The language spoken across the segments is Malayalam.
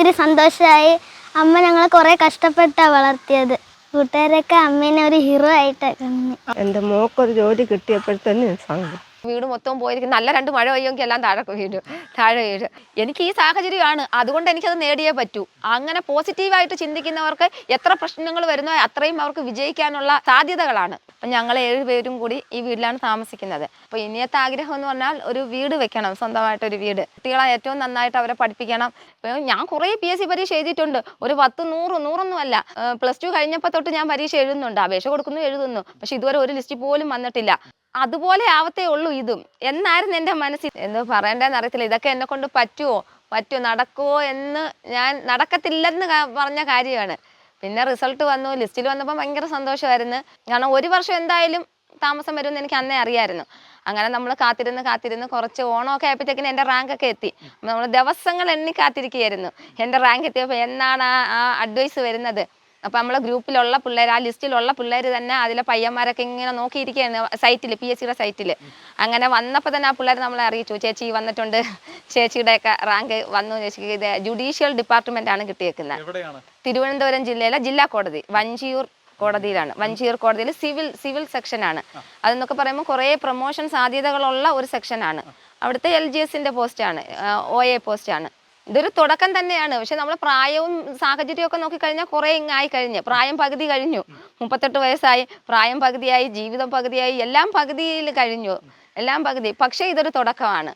ഒത്തിരി സന്തോഷമായി അമ്മ ഞങ്ങളെ കുറേ കഷ്ടപ്പെട്ടാണ് വളർത്തിയത്. കൂട്ടുകാരൊക്കെ അമ്മേനെ ഒരു ഹീറോ ആയിട്ടാണ് എന്റെ മോക്കൊരു ജോലി കിട്ടിയപ്പോഴത്തന്നെ സങ്കടം വീട് മൊത്തം പോയിരിക്കും നല്ല രണ്ട് മഴ പെയ്യുമെങ്കിൽ എല്ലാം താഴെ വീഴും. താഴെ വീഴും. എനിക്ക് ഈ സാഹചര്യമാണ്. അതുകൊണ്ട് എനിക്കത് നേടിയേ പറ്റൂ. അങ്ങനെ പോസിറ്റീവായിട്ട് ചിന്തിക്കുന്നവർക്ക് എത്ര പ്രശ്നങ്ങൾ വരുന്നോ അത്രയും അവർക്ക് വിജയിക്കാനുള്ള സാധ്യതകളാണ്. അപ്പം ഞങ്ങൾ ഏഴുപേരും കൂടി ഈ വീട്ടിലാണ് താമസിക്കുന്നത്. അപ്പോൾ ഇനിയത്തെ ആഗ്രഹം എന്ന് പറഞ്ഞാൽ ഒരു വീട് വെക്കണം. സ്വന്തമായിട്ടൊരു വീട്. കുട്ടികളെ ഏറ്റവും നന്നായിട്ട് അവരെ പഠിപ്പിക്കണം. ഞാൻ കുറേ പി എസ് സി പരീക്ഷ എഴുതിയിട്ടുണ്ട്. ഒരു പത്ത് നൂറ് നൂറൊന്നും അല്ല. പ്ലസ് ടു കഴിഞ്ഞപ്പോൾ തൊട്ട് ഞാൻ പരീക്ഷ എഴുതുന്നുണ്ട്. അപേക്ഷ കൊടുക്കുന്നു എഴുതുന്നു. പക്ഷെ ഇതുവരെ ഒരു ലിസ്റ്റ് പോലും വന്നിട്ടില്ല. അതുപോലെ ആവത്തേ ഉള്ളൂ ഇതും. എന്നായിരുന്നു എന്റെ മനസ്സിൽ? എന്ന് പറയണ്ടെന്ന് അറിയത്തില്ല. ഇതൊക്കെ എന്നെ കൊണ്ട് പറ്റുമോ പറ്റുമോ നടക്കുമോ എന്ന് ഞാൻ നടക്കത്തില്ലെന്ന് പറഞ്ഞ കാര്യമാണ്. പിന്നെ റിസൾട്ട് വന്നു. ലിസ്റ്റിൽ വന്നപ്പോൾ ഭയങ്കര സന്തോഷമായിരുന്നു. കാരണം ഒരു വർഷം എന്തായാലും താമസം വരുമെന്ന് എനിക്ക് അന്നേ അറിയായിരുന്നു. അങ്ങനെ നമ്മൾ കാത്തിരുന്ന് കാത്തിരുന്ന് കുറച്ച് ഓണമൊക്കെ ആയപ്പോഴത്തേക്കിന് എന്റെ റാങ്കൊക്കെ എത്തി. നമ്മൾ ദിവസങ്ങൾ എണ്ണി കാത്തിരിക്കുകയായിരുന്നു. എന്റെ റാങ്ക് എത്തിയപ്പോൾ എന്നാണ് ആ അഡ്വൈസ് വരുന്നത്? അപ്പം നമ്മളെ ഗ്രൂപ്പിലുള്ള പിള്ളേർ ആ ലിസ്റ്റിലുള്ള പിള്ളേർ തന്നെ അതിലെ പയ്യന്മാരൊക്കെ ഇങ്ങനെ നോക്കിയിരിക്കുകയാണ് സൈറ്റിൽ പി എസ് സിയുടെ സൈറ്റിൽ അങ്ങനെ വന്നപ്പോൾ തന്നെ ആ പിള്ളേർ നമ്മളെ അറിയിച്ചു. ചേച്ചി വന്നിട്ടുണ്ട്. ചേച്ചിയുടെയൊക്കെ റാങ്ക് വന്നു. ചേച്ചിക്ക് ഇത് ജുഡീഷ്യൽ ഡിപ്പാർട്ട്മെന്റ് ആണ് കിട്ടിയേക്കുന്നത് തിരുവനന്തപുരം ജില്ലയിലെ ജില്ലാ കോടതി വഞ്ചിയൂർ കോടതിയിലാണ്. വഞ്ചിയൂർ. കോടതിയിൽ സിവിൽ സിവിൽ സെക്ഷനാണ് അതെന്നൊക്കെ പറയുമ്പോൾ കുറേ പ്രൊമോഷൻ സാധ്യതകളുള്ള ഒരു സെക്ഷനാണ് അവിടുത്തെ എൽ ജി എസിന്റെ പോസ്റ്റാണ് ഒ എ പോസ്റ്റാണ് ഇതൊരു തുടക്കം തന്നെയാണ്. പക്ഷെ നമ്മൾ പ്രായവും സാഹചര്യവും ഒക്കെ നോക്കിക്കഴിഞ്ഞാൽ കുറേ ഇങ്ങായി കഴിഞ്ഞ്. പ്രായം പകുതി കഴിഞ്ഞു. മുപ്പത്തെട്ട് വയസ്സായി. പ്രായം പകുതിയായി. ജീവിതം പകുതിയായി. എല്ലാം പകുതിയിൽ കഴിഞ്ഞു. എല്ലാം പകുതി. പക്ഷേ ഇതൊരു തുടക്കമാണ്.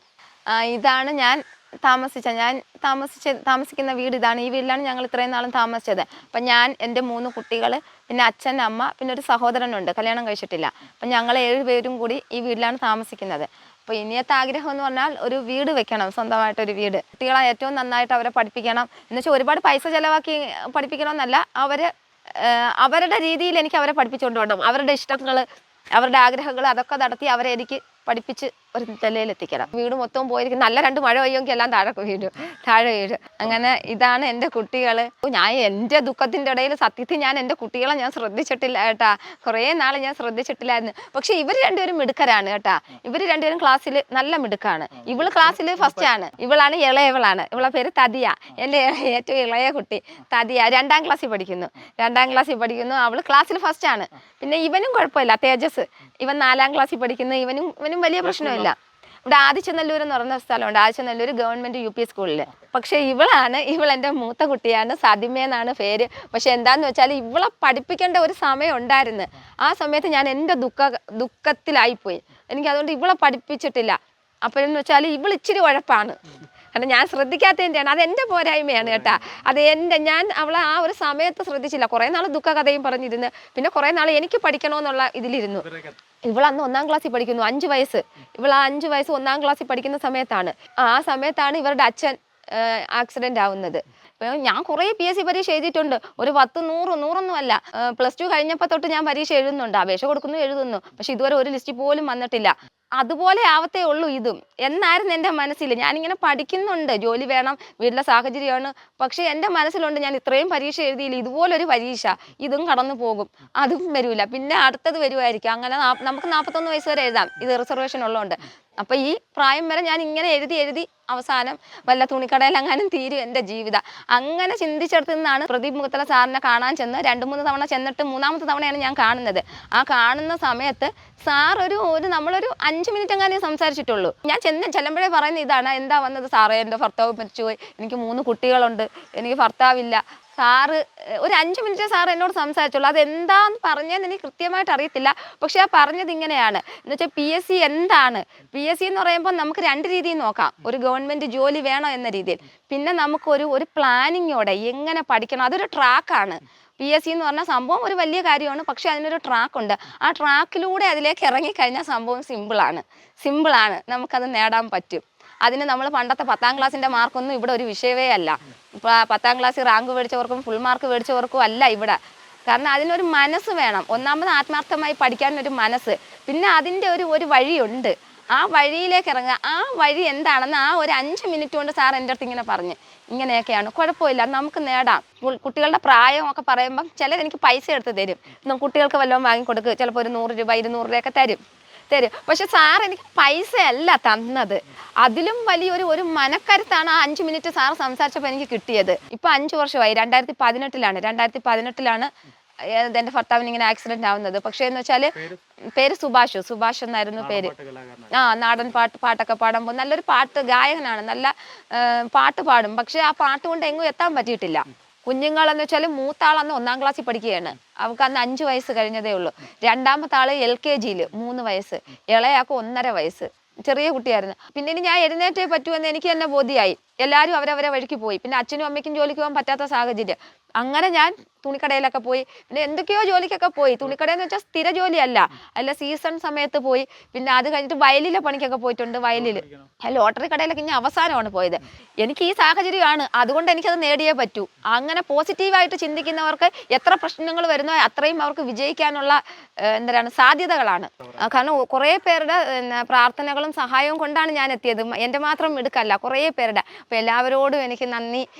ഇതാണ് ഞാൻ താമസിച്ച ഞാൻ താമസിച്ച താമസിക്കുന്ന വീട് ഇതാണ്. ഈ വീട്ടിലാണ് ഞങ്ങൾ ഇത്രയും നാളും താമസിച്ചത്. അപ്പം ഞാൻ എന്റെ മൂന്ന് കുട്ടികൾ പിന്നെ അച്ഛൻ അമ്മ പിന്നെ ഒരു സഹോദരനുണ്ട്. കല്യാണം കഴിച്ചിട്ടില്ല. അപ്പം ഞങ്ങൾ ഏഴുപേരും കൂടി ഈ വീട്ടിലാണ് താമസിക്കുന്നത്. അപ്പോൾ ഇനിയത്തെ ആഗ്രഹം എന്ന് പറഞ്ഞാൽ ഒരു വീട് വെക്കണം. സ്വന്തമായിട്ടൊരു വീട്. കുട്ടികളെ ഏറ്റവും നന്നായിട്ട് അവരെ പഠിപ്പിക്കണം. എന്ന് വെച്ചാൽ ഒരുപാട് പൈസ ചിലവാക്കി പഠിപ്പിക്കണമെന്നല്ല അവർ അവരുടെ രീതിയിൽ എനിക്ക് അവരെ പഠിപ്പിച്ചുകൊണ്ട് പോകണം അവരുടെ ഇഷ്ടങ്ങൾ അവരുടെ ആഗ്രഹങ്ങൾ അതൊക്കെ നടത്തി അവരെ എനിക്ക് പഠിപ്പിച്ച് ഒരു നിലയിലെത്തിക്കണം വീട് മൊത്തം പോയിരിക്കും. നല്ല രണ്ട് മഴ പെയ്യുമെങ്കിൽ എല്ലാം താഴെ വീഴും. താഴെ വീഴും. അങ്ങനെ ഇതാണ് എന്റെ കുട്ടികൾ ഞാൻ എന്റെ ദുഃഖത്തിന്റെ ഇടയിൽ സത്യത്തിൽ ഞാൻ എന്റെ കുട്ടികളെ ഞാൻ ശ്രദ്ധിച്ചിട്ടില്ല കേട്ടാ. കുറേ നാൾ ഞാൻ ശ്രദ്ധിച്ചിട്ടില്ലായിരുന്നു. പക്ഷേ ഇവർ രണ്ടുപേരും മിടുക്കരാണ് കേട്ടാ. ഇവർ രണ്ടുപേരും ക്ലാസ്സിൽ നല്ല മിടുക്കാണ്. ഇവൾ ക്ലാസ്സിൽ ഫസ്റ്റ് ആണ്. ഇവളാണ് ഇളയവളാണ്. ഇവളെ പേര് തതിയ. എന്റെ ഏറ്റവും ഇളയ കുട്ടി തതിയ. രണ്ടാം ക്ലാസ്സിൽ പഠിക്കുന്നു. രണ്ടാം ക്ലാസ്സിൽ പഠിക്കുന്നു. അവൾ ക്ലാസ്സിൽ ഫസ്റ്റ് ആണ്. പിന്നെ ഇവനും കുഴപ്പമില്ല. തേജസ്. ഇവൻ നാലാം ക്ലാസ്സിൽ പഠിക്കുന്നു. ഇവനും ഇവനും വലിയ പ്രശ്നമില്ല. ഇവിടെ ആദിച്ചനല്ലൂർ എന്ന് പറയുന്ന സ്ഥലമുണ്ട്. ആദിച്ചനല്ലൂർ ഗവൺമെന്റ് യു പി സ്കൂളിൽ പക്ഷേ ഇവളാണ് ഇവളെന്റെ മൂത്ത കുട്ടിയാണ് സതിമ എന്നാണ് പേര്. പക്ഷെ എന്താന്ന് വെച്ചാൽ ഇവളെ പഠിപ്പിക്കേണ്ട ഒരു സമയം ഉണ്ടായിരുന്നു. ആ സമയത്ത് ഞാൻ എന്റെ ദുഃഖ ദുഃഖത്തിലായിപ്പോയി. എനിക്ക് അതുകൊണ്ട് ഇവളെ പഠിപ്പിച്ചിട്ടില്ല. അപ്പോഴെന്ന് വെച്ചാൽ ഇവൾ ഇച്ചിരി ഉഴപ്പാണ്. കാരണം ഞാൻ ശ്രദ്ധിക്കാത്തതിന്റെയാണ്. അത് എന്റെ പോരായ്മയാണ് കേട്ടാ. അത് എന്റെ ഞാൻ അവളെ ആ ഒരു സമയത്ത് ശ്രദ്ധിച്ചില്ല. കുറേ നാൾ ദുഃഖകഥയും കഥയും പറഞ്ഞിരുന്ന്. പിന്നെ കുറേ നാൾ എനിക്ക് പഠിക്കണമെന്നുള്ള ഇതിലിരുന്നു. ഇവളന്ന് ഒന്നാം ക്ലാസ്സിൽ പഠിക്കുന്നു. അഞ്ച് വയസ്സ്. ഇവൾ ആ അഞ്ച് വയസ്സ് ഒന്നാം ക്ലാസ്സിൽ പഠിക്കുന്ന സമയത്താണ്. ആ സമയത്താണ് ഇവരുടെ അച്ഛൻ ആക്സിഡന്റ് ആവുന്നത്. ഞാൻ കുറേ പി എസ് സി പരീക്ഷ എഴുതിയിട്ടുണ്ട്. ഒരു പത്ത് നൂറ് നൂറൊന്നും അല്ല. പ്ലസ് ടു കഴിഞ്ഞപ്പോൾ തൊട്ട് ഞാൻ പരീക്ഷ എഴുതുന്നുണ്ട്. അപേക്ഷ കൊടുക്കുന്നു എഴുതുന്നു. പക്ഷെ ഇതുവരെ ഒരു ലിസ്റ്റ് പോലും വന്നിട്ടില്ല. അതുപോലെ ആവത്തേ ഉള്ളൂ ഇതും. എന്നായിരുന്നു എന്റെ മനസ്സിൽ. ഞാനിങ്ങനെ പഠിക്കുന്നുണ്ട്. ജോലി വേണം വീട്ടിലെ സാഹചര്യമാണ്. പക്ഷേ എന്റെ മനസ്സിലുണ്ട് ഞാൻ ഇത്രയും പരീക്ഷ എഴുതിയില്ല. ഇതുപോലൊരു പരീക്ഷ. ഇതും കടന്നു പോകും. അതും വരില്ല പിന്നെ അടുത്തത് വരുമായിരിക്കും അങ്ങനെ നമുക്ക് നാൽപ്പത്തൊന്ന് വയസ്സ് വരെ എഴുതാം. ഇത് റിസർവേഷൻ ഉള്ളതുകൊണ്ട്. അപ്പം ഈ പ്രായം വരെ ഞാൻ ഇങ്ങനെ എഴുതി എഴുതി അവസാനം വല്ല തുണിക്കടയിലെങ്ങാനും തീരും എന്റെ ജീവിതം. അങ്ങനെ ചിന്തിച്ചെടുത്ത് നിന്നാണ് പ്രദീപ് മുഖത്തല സാറിനെ കാണാൻ ചെന്ന് രണ്ട് മൂന്ന് തവണ ചെന്നിട്ട് മൂന്നാമത്തെ തവണയാണ് ഞാൻ കാണുന്നത്. ആ കാണുന്ന സമയത്ത് സാർ ഒരു ഒരു നമ്മളൊരു അഞ്ച് മിനിറ്റ് എങ്ങാനേ സംസാരിച്ചിട്ടുള്ളൂ. ഞാൻ ചെന്ന് ചെല്ലുമ്പോഴേ പറയുന്ന ഇതാണ് എന്താ വന്നത് സാറേ? എന്റെ ഭർത്താവ് മരിച്ചുപോയി. എനിക്ക് മൂന്ന് കുട്ടികളുണ്ട്. എനിക്ക് ഭർത്താവില്ല. സാറ് ഒരു അഞ്ച് മിനിറ്റ് സാർ എന്നോട് സംസാരിച്ചുള്ളൂ അത് എന്താന്ന് പറഞ്ഞതെന്ന് എനിക്ക് കൃത്യമായിട്ട് അറിയത്തില്ല. പക്ഷെ ആ പറഞ്ഞത് ഇങ്ങനെയാണ്. എന്ന് വെച്ചാൽ പി എസ് സി എന്താണ്? പി എസ് സി എന്ന് പറയുമ്പോൾ നമുക്ക് രണ്ട് രീതിയിൽ നോക്കാം. ഒരു ഗവൺമെന്റ് ജോലി വേണോ എന്ന രീതിയിൽ. പിന്നെ നമുക്കൊരു ഒരു പ്ലാനിങ്ങോടെ എങ്ങനെ പഠിക്കണം? അതൊരു ട്രാക്കാണ്. പി എസ് സി എന്ന് പറഞ്ഞ സംഭവം ഒരു വലിയ കാര്യമാണ്. പക്ഷെ അതിനൊരു ട്രാക്ക് ഉണ്ട് ആ ട്രാക്കിലൂടെ അതിലേക്ക് ഇറങ്ങിക്കഴിഞ്ഞാൽ സംഭവം സിമ്പിളാണ്. സിമ്പിളാണ്. നമുക്കത് നേടാൻ പറ്റും. അതിന് നമ്മൾ പണ്ടത്തെ പത്താം ക്ലാസ്സിന്റെ മാർക്കൊന്നും ഇവിടെ ഒരു വിഷയമേ അല്ല. ഇപ്പോൾ പത്താം ക്ലാസ്സിൽ റാങ്ക് മേടിച്ചവർക്കും ഫുൾ മാർക്ക് മേടിച്ചവർക്കും അല്ല ഇവിടെ. കാരണം അതിനൊരു മനസ്സ് വേണം. ഒന്നാമത് ആത്മാർത്ഥമായി പഠിക്കാനൊരു മനസ്സ്. പിന്നെ അതിന്റെ ഒരു ഒരു വഴിയുണ്ട്. ആ വഴിയിലേക്ക് ഇറങ്ങുക. ആ വഴി എന്താണെന്ന് ആ ഒരു അഞ്ച് മിനിറ്റ് കൊണ്ട് സാർ എന്റെ അടുത്ത് ഇങ്ങനെ പറഞ്ഞ്. ഇങ്ങനെയൊക്കെയാണ്. കുഴപ്പമില്ല. നമുക്ക് നേടാം. കുട്ടികളുടെ പ്രായമൊക്കെ പറയുമ്പം ചിലർ എനിക്ക് പൈസ എടുത്ത് തരും. കുട്ടികൾക്ക് വല്ലതും വാങ്ങിക്കൊടുക്കുക ചിലപ്പോൾ ഒരു നൂറ് രൂപ ഇരുന്നൂറ് രൂപയൊക്കെ തരും. തരും. പക്ഷെ സാർ എനിക്ക് പൈസയല്ല തന്നത്. അതിലും വലിയൊരു ഒരു മനക്കരുത്താണ് ആ അഞ്ച് മിനിറ്റ് സാർ സംസാരിച്ചപ്പോൾ എനിക്ക് കിട്ടിയത്. ഇപ്പൊ അഞ്ച് വർഷമായി. രണ്ടായിരത്തി പതിനെട്ടിലാണ് രണ്ടായിരത്തി പതിനെട്ടിലാണ് എന്റെ ഭർത്താവിന് ഇങ്ങനെ ആക്സിഡന്റ് ആവുന്നത്. പക്ഷേ എന്ന് വെച്ചാൽ പേര്? സുഭാഷ്. സുഭാഷ് എന്നായിരുന്നു പേര്. ആ നാടൻ പാട്ട് പാട്ടൊക്കെ പാടാൻ പോകും നല്ലൊരു പാട്ട് ഗായകനാണ്. നല്ല പാട്ട് പാടും. പക്ഷെ ആ പാട്ട് കൊണ്ട് എങ്ങും എത്താൻ പറ്റിയിട്ടില്ല. കുഞ്ഞുങ്ങളെന്ന് വെച്ചാൽ മൂത്താളന്ന് ഒന്നാം ക്ലാസ്സിൽ പഠിക്കുകയാണ്. അവൾക്ക് അന്ന് അഞ്ച് വയസ്സ് കഴിഞ്ഞതേ ഉള്ളൂ. രണ്ടാമത്തെ ആൾ എൽ കെ ജിയിൽ മൂന്ന് വയസ്സ്. ഇളയാൾക്ക് ഒന്നര വയസ്സ്. ചെറിയ കുട്ടിയായിരുന്നു. പിന്നെ ഇനി ഞാൻ എഴുന്നേറ്റേ പറ്റുമെന്ന് എനിക്ക് തന്നെ ബോധ്യമായി എല്ലാവരും അവരവരെ വഴിക്ക് പോയി. പിന്നെ അച്ഛനും അമ്മയ്ക്കും ജോലിക്ക് പോകാൻ പറ്റാത്ത സാഹചര്യം. അങ്ങനെ ഞാൻ തുണിക്കടയിലൊക്കെ പോയി. പിന്നെ എന്തൊക്കെയോ ജോലിക്കൊക്കെ പോയി. തുണിക്കടയെന്ന് വെച്ചാൽ സ്ഥിര ജോലിയല്ല. അല്ല സീസൺ സമയത്ത് പോയി. പിന്നെ അത് കഴിഞ്ഞിട്ട് വയലിലെ പണിക്കൊക്കെ പോയിട്ടുണ്ട് വയലിൽ ലോട്ടറി കടയിലൊക്കെ ഇനി അവസാനമാണ് പോയത്. എനിക്ക് ഈ സാഹചര്യമാണ്. അതുകൊണ്ട് എനിക്കത് നേടിയേ പറ്റൂ. അങ്ങനെ പോസിറ്റീവായിട്ട് ചിന്തിക്കുന്നവർക്ക് എത്ര പ്രശ്നങ്ങൾ വരുന്നോ അത്രയും അവർക്ക് വിജയിക്കാനുള്ള എന്താണ് സാധ്യതകളാണ്. കാരണം കുറേ പേരുടെ പ്രാർത്ഥനകളും സഹായവും കൊണ്ടാണ് ഞാൻ എത്തിയത്. എന്റെ മാത്രം എടുക്കല്ല കുറേ പേരുടെ. അപ്പോൾ എല്ലാവരോടും എനിക്ക് നന്ദി.